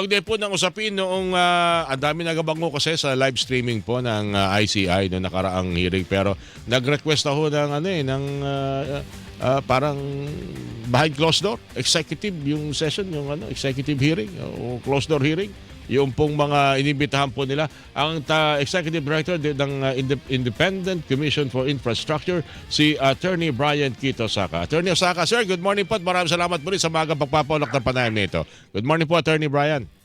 Pagde po ng usapin noong ah, ang dami nagabango kasi sa live streaming po ng ah, ICI no nakaraang hearing. Pero nag-request ako ng ano eh ng ah, ah, parang behind closed door. Executive yung session yung ano executive hearing o closed door hearing yung pong mga inibitahan po nila ang ta- executive director di- ng Inde- Independent Commission for Infrastructure si Attorney Brian Quito Osaka. Attorney Osaka, sir, good morning po at maraming salamat po rin sa mga pagpapalok ng panayam nito. Good morning po, Attorney Brian.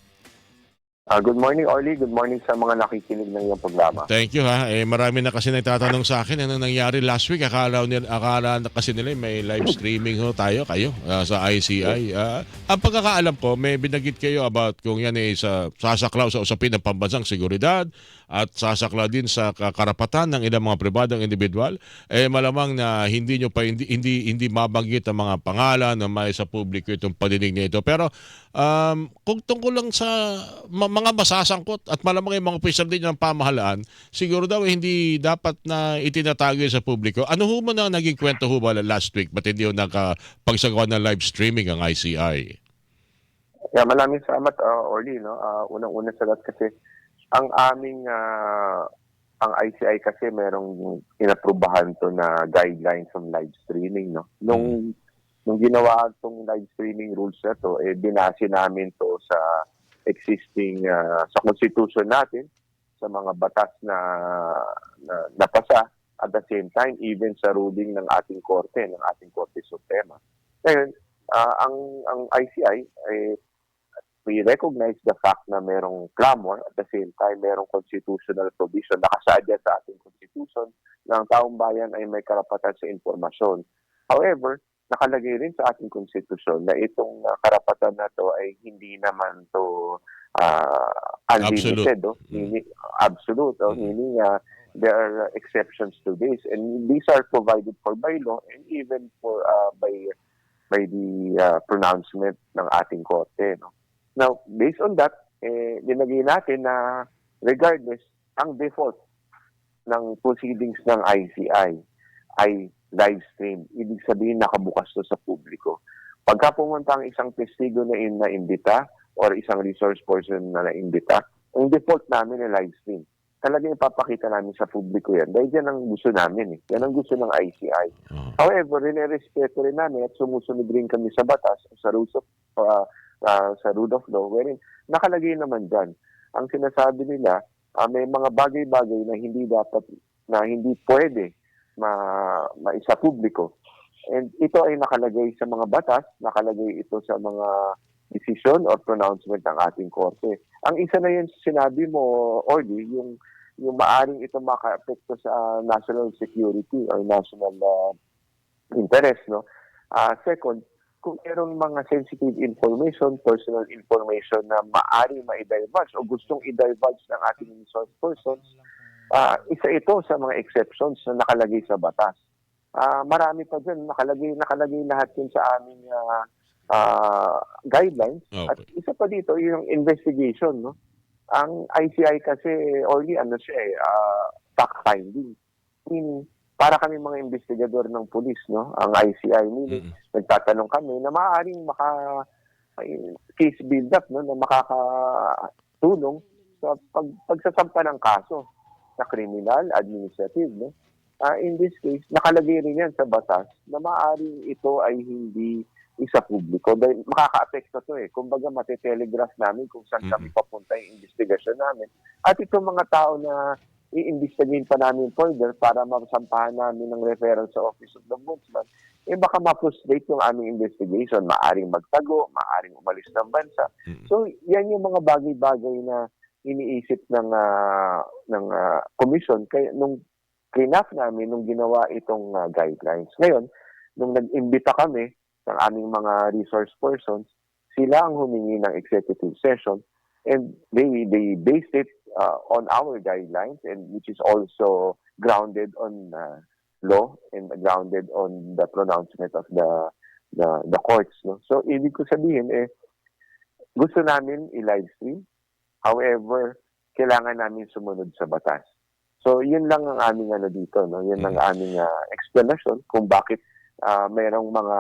Ah, good morning, Orly. Good morning sa mga nakikinig ng iyong programa. Thank you ha. Eh, marami na kasi nagtatanong sa akin anong nangyari last week. Akala, nila, akala na kasi nila may live streaming ho tayo, kayo, ah, sa ICI. Ah, ang pagkakaalam ko, may binagit kayo about kung yan ay sa, sasaklaw sa usapin ng pambansang seguridad at sasaklaw din sa ka- karapatan ng ilang mga pribadong individual. Eh, malamang na hindi nyo pa, hindi, hindi, hindi mabanggit ang mga pangalan na may sa publiko itong padinig na ito. Pero um, kung tungkol lang sa mga masasangkot at malamang yung mga opisyal din ng pamahalaan, siguro daw hindi dapat na itinatago sa publiko. Ano ho mo na naging kwento ho ba last week? Ba't hindi ho nakapagsagawa ng live streaming ang ICI? Yeah, maraming salamat, uh, Orly. No? Ah, unang-una sa lahat kasi ang aming ah, ang ICI kasi merong inaprubahan to na guidelines on live streaming. No? Nung, nung ginawa itong live streaming rules na to, eh, binase namin to sa existing, ah, sa constitution natin, sa mga batas na, na napasa at the same time even sa ruling ng ating korte, ng ating Korte Suprema. Ngayon, ah, ang ang ICI eh, we recognize the fact na merong clamor at the same time merong constitutional provision nakasadya sa ating constitution na ang taong bayan ay may karapatan sa informasyon. However, nakalagay rin sa ating constitution na itong uh, karapatan na to ay hindi naman to uh, unlimited. Oh. Mm. Meaning, absolute. Oh. Mm. Meaning, uh, there are exceptions to this and these are provided for by law and even for uh, by by the uh, pronouncement ng ating korte. No? Now, based on that, eh, linagay natin na regardless, ang default ng proceedings ng ICI ay live stream. Ibig sabihin, nakabukas to sa publiko. Pagka pumunta ang isang testigo na in na imbita or isang resource person na naimbita, ang default namin ay live stream. Talagang ipapakita namin sa publiko yan. Dahil yan ang gusto namin. Eh. Yan ang gusto ng ICI. Oh. However, rinirespeto rin namin at sumusunod rin kami sa batas, sa rules of, uh, uh, sa rule of law, wherein nakalagay naman dyan. Ang sinasabi nila, uh, may mga bagay-bagay na hindi dapat, na hindi pwede ma, maisa publiko. And ito ay nakalagay sa mga batas, nakalagay ito sa mga decision or pronouncement ng ating korte. Ang isa na yun sinabi mo, Orly, yung yung maaring ito maka-apekto sa national security or national uh, interest. No? Ah, second, kung merong mga sensitive information, personal information na maaring ma-divulge o gustong i-divulge ng ating resource persons, ah, isa ito sa mga exceptions na nakalagay sa batas. Ah, marami pa dyan, nakalagay, nakalagay lahat yun sa aming ah, ah, guidelines. At Okay. isa pa dito, yung investigation. No? Ang ICI kasi, only ano siya eh, ah, fact-finding. Meaning, para kami mga investigador ng pulis, no? Ang ICI, meaning, Mm. nagtatanong kami na maaaring maka case build up no na makakatulong sa pag, pagsasampa ng kaso sa criminal, administrative, no? Ah, in this case, nakalagay rin yan sa batas na maaaring ito ay hindi isa publiko dahil makaka-apekto to eh. Kumbaga, matitelegraph namin kung saan kami papunta yung investigasyon namin. At itong mga tao na i-investigate pa namin further para masampahan namin ng referral sa Office of the Ombudsman, eh baka ma-frustrate yung aming investigation. Maaring magtago, maaring umalis ng bansa. So, yan yung mga bagay-bagay na iniisip ng ah, ng ah, commission kaya nung clean-up namin nung ginawa itong ah, guidelines. Ngayon, nung nag-imbita kami ng aming mga resource persons, sila ang humingi ng executive session and they they based it uh, on our guidelines and which is also grounded on uh, law and grounded on the pronouncement of the the the courts no so ibig ko sabihin eh gusto namin i-live stream however kailangan namin sumunod sa batas so yun lang ang aming ano dito no yun ang aming uh, explanation kung bakit uh, mayroong mga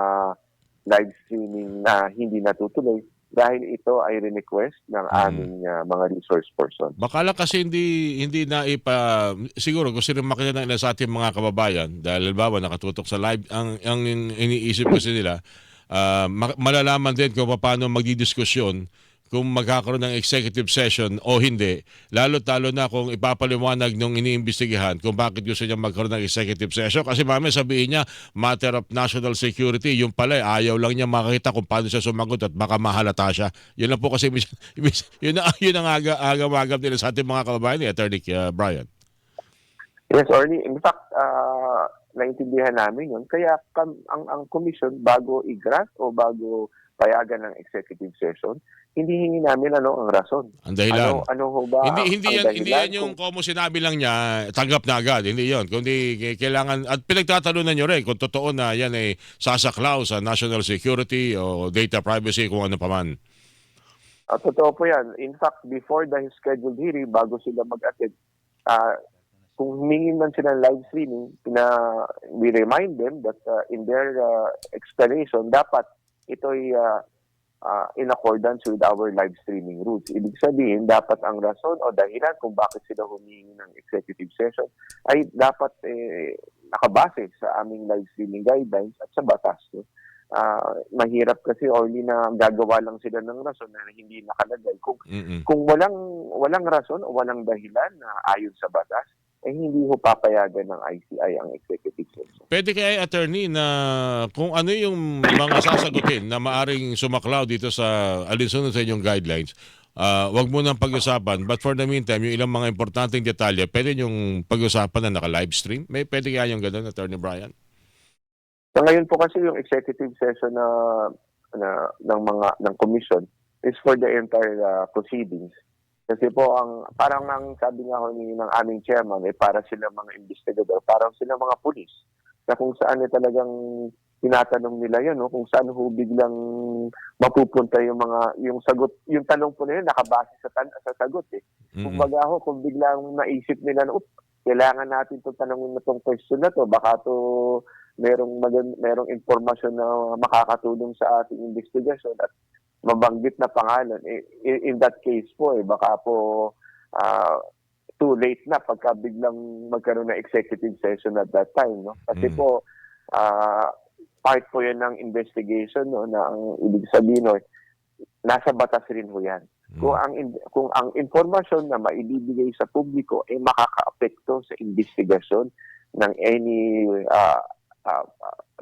live streaming na hindi natutuloy dahil ito ay request ng Hmm. aming ah, mga resource person. Baka lang kasi hindi hindi na ipa siguro gusto rin makita ng ilan sa ating mga kababayan dahil halimbawa nakatutok sa live ang ang iniisip kasi nila ma- malalaman din kung paano magdidiskusyon kung magkakaroon ng executive session o hindi lalo talo na kung ipapaliwanag nung iniimbestigahan kung bakit gusto niya magkaroon ng executive session kasi mamaya sabihin niya matter of national security yung pala eh, ayaw lang niya makita kung paano siya sumagot at baka mahalata siya yun lang po kasi yun, ang- yun ang aga, agam-agam nila sa ating mga kababayan ni Attorney uh, Brian Yes, Orly. In fact, ah, naintindihan namin yun. Kaya kam- ang, ang commission, bago i-grant o bago payagan ng executive session, hindi hingi namin ano ang rason. ang dahilan Ano, ano ho ba hindi hindi ang yan hindi yan yung kung- como sinabi lang niya tanggap na agad hindi yon kundi kailangan at pinagtatalunan niyo rin kung totoo na yan ay sasaklaw sa national security o data privacy kung ano paman Ah, totoo po yan. In fact, before the scheduled hearing, bago sila mag-attend, ah, kung humingi man sila ng live streaming, pina, we remind them that ah, in their ah, explanation, dapat ito'y ah, ah, in accordance with our live streaming rules. Ibig sabihin, dapat ang rason o dahilan kung bakit sila humingi ng executive session ay dapat eh, nakabase sa aming live streaming guidelines at sa batas. No? Ah, mahirap kasi only na gagawa lang sila ng rason na hindi nakalagay. Kung Mm-mm. kung walang walang rason o walang dahilan na ayon sa batas, eh hindi ho papayagan ng ICI ang executive session. Pwede kaya attorney na kung ano yung mga sasagutin na maaring sumaklaw dito sa alinsunod sa inyong guidelines, ah, wag mo nang pag-usapan. But for the meantime, yung ilang mga importanteng detalye, pwede yung pag-usapan na naka-live stream? May pwede kaya yung ganun, Attorney Brian? So ngayon po kasi yung executive session na, na ng mga ng commission is for the entire uh, proceedings. Kasi po ang parang ang sabi nga ho ni ng aming chairman eh para sila mga investigador, parang sila mga pulis. Na kung saan eh talagang tinatanong nila yun, no? kung saan ho biglang mapupunta yung mga yung sagot, yung tanong po nila nakabase sa tan- sa sagot eh. Mm-mm. Kumbaga ho, kung biglang naisip nila na, "Oop, kailangan natin itong tanongin na itong question na to, baka to merong magan- merong impormasyon na makakatulong sa ating investigasyon at mabanggit na pangalan. In, that case po, eh, baka po ah, too late na pagka biglang magkaroon ng executive session at that time. No? Kasi Mm. po, ah, part po yan ng investigation no, na ang ibig sabihin no, nasa batas rin ho yan. Kung ang kung ang impormasyon na maibibigay sa publiko ay makakaapekto sa investigasyon ng any ah, ah,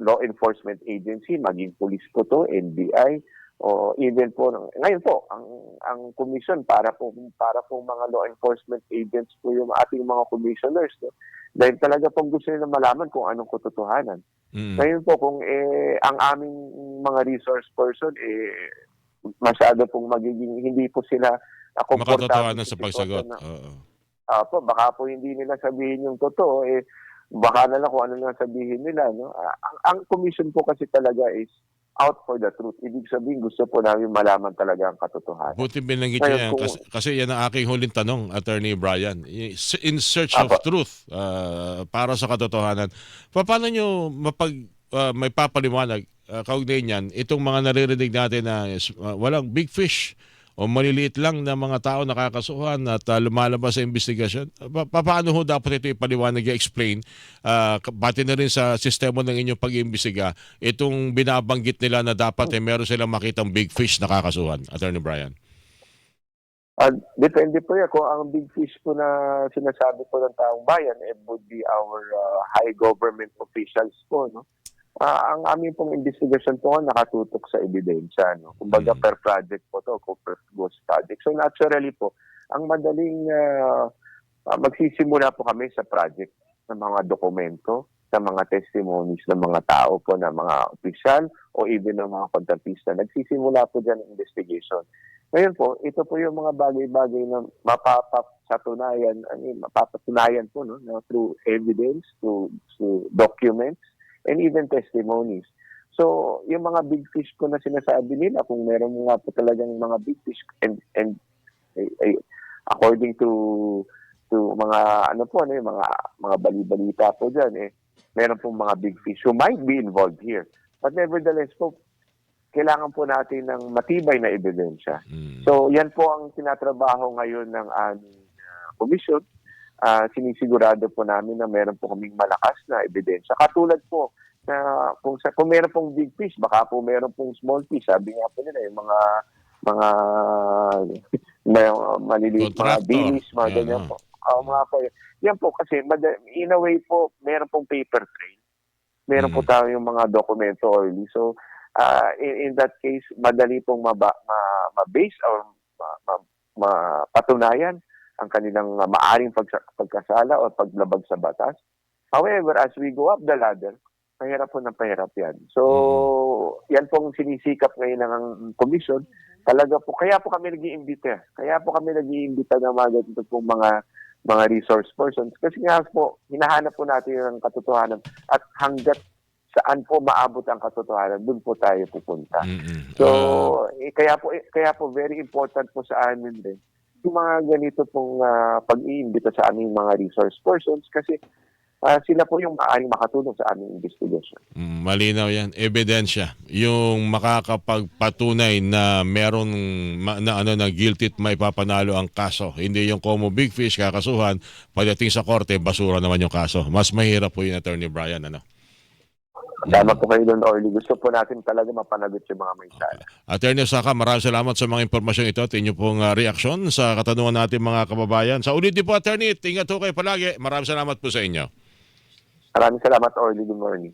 law enforcement agency, maging police po to, NBI, o even po ng- ngayon po ang ang commission para po para po mga law enforcement agents po yung ating mga commissioners no? dahil talaga po gusto nila malaman kung anong katotohanan. Mm-mm. Ngayon po kung eh ang aming mga resource person eh masyado pong magiging hindi po sila uh, Makatotohanan sa pagsagot. na- Oo. Ah, po, baka po hindi nila sabihin yung totoo eh baka na lang kung ano lang sabihin nila no. Ang, ang commission po kasi talaga is out for the truth. Ibig sabihin gusto po namin malaman talaga ang katotohanan. Buti binanggit niya yan kung- kasi, kasi yan ang aking huling tanong, Attorney Brian. In search of Apo. truth ah, para sa katotohanan, paano nyo mapag, ah, may papaliwanag uh, kaugnay niyan, itong mga naririnig natin na ah, walang big fish o maliliit lang na mga tao nakakasuhan at ah, lumalabas sa investigasyon. Pa- pa- paano ho dapat ito ipaliwanag, i-explain, ah, k- pati na rin sa sistema ng inyong pag-iimbestiga, itong binabanggit nila na dapat eh, meron silang makitang big fish na kakasuhan, Attorney Brian? Ah, depende po yan. Kung ang big fish po na sinasabi po ng taong bayan, eh, would be our ah, high government officials po. No? Ah, ang aming pong investigation po nakatutok sa ebidensya. No? Kumbaga Mm. per project po to, per ghost project. So naturally po, ang madaling ah, ah, magsisimula po kami sa project ng mga dokumento, sa mga testimonies ng mga tao po, ng mga opisyal o even ng mga kontratista. Nagsisimula po dyan ang investigation. Ngayon po, ito po yung mga bagay-bagay na mapapatunayan, I mean, mapapatunayan po no, na through evidence, through, through documents, and even testimonies. So, yung mga big fish po na sinasabi nila, kung meron nga po talagang mga big fish, and, and eh, according to to mga ano po ano yung mga mga bali-balita po diyan eh meron pong mga big fish who might be involved here but nevertheless po kailangan po natin ng matibay na ebidensya. Mm. So, yan po ang tinatrabaho ngayon ng aming uh, komisyon. Ah, sinisigurado po namin na meron po kaming malakas na ebidensya. Katulad po na kung sa kung meron pong big fish, baka po meron pong small fish. Sabi nga po nila yung mga mga may, maliliit mga bilis, mga Yan, ganyan oh. po. Ah, mga po. Yan po kasi in a way po meron pong paper trail. Meron po Mm. tayo yung mga dokumento early. So, ah, in, in that case, madali pong maba, ma, ma-base or ma, ma, mapatunayan ang kanilang uh, maaring pagkasala o paglabag sa batas. However, as we go up the ladder, pahirap po ng pahirap yan. So, yan pong sinisikap ngayon ng commission. Talaga po, kaya po kami nag-iimbita. Kaya po kami nag-iimbita ng mga ganito pong mga mga resource persons. Kasi nga po, hinahanap po natin ang katotohanan. At hanggat saan po maabot ang katotohanan, doon po tayo pupunta. Mm-mm. So, Ah, eh, kaya po eh, kaya po very important po sa amin din yung mga ganito pong ah, pag-iimbita sa aming mga resource persons kasi ah, sila po yung maaaring makatulong sa aming investigation. Mm, malinaw yan. Ebidensya. Yung makakapagpatunay na meron na ano na guilty at may papanalo ang kaso. Hindi yung como big fish kakasuhan, pagdating sa korte, basura naman yung kaso. Mas mahirap po yun, Attorney Brian. Ano? Tama po kayo doon, Orly. Gusto po natin talaga mapanagot yung mga may sala. Attorney Osaka, maraming salamat sa mga impormasyon ito at inyo pong ah, reaksyon sa katanungan natin mga kababayan. Sa ulit din po, Attorney, ingat po kayo palagi. Maraming salamat po sa inyo. Maraming salamat, Orly. Good morning.